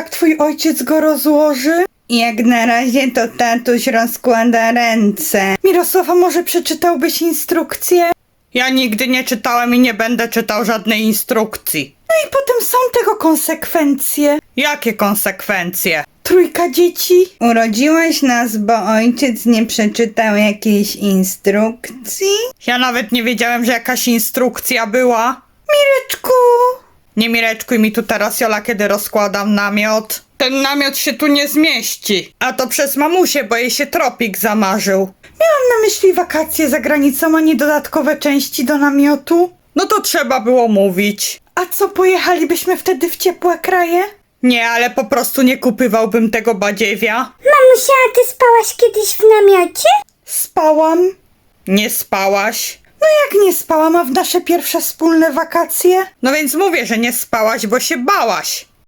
jak twój ojciec go rozłoży? Jak na razie to tatuś rozkłada ręce. Mirosława, może przeczytałbyś instrukcję? Ja nigdy nie czytałem i nie będę czytał żadnej instrukcji. No i potem są tego konsekwencje. Jakie konsekwencje? Trójka dzieci. Urodziłaś nas, bo ojciec nie przeczytał jakiejś instrukcji? Ja nawet nie wiedziałem, że jakaś instrukcja była. Mireczku! Nie mireczkuj mi tu teraz, Jola, kiedy rozkładam namiot. Ten namiot się tu nie zmieści. A to przez mamusię, bo jej się tropik zamarzył. Miałam na myśli wakacje za granicą, a nie dodatkowe części do namiotu. No to trzeba było mówić. A co, pojechalibyśmy wtedy w ciepłe kraje? Nie, ale po prostu nie kupywałbym tego badziewia. Mamusia, a ty spałaś kiedyś w namiocie? Spałam. Nie spałaś. No jak nie spałam, a w nasze pierwsze wspólne wakacje? No więc mówię, że nie spałaś, bo się bałaś.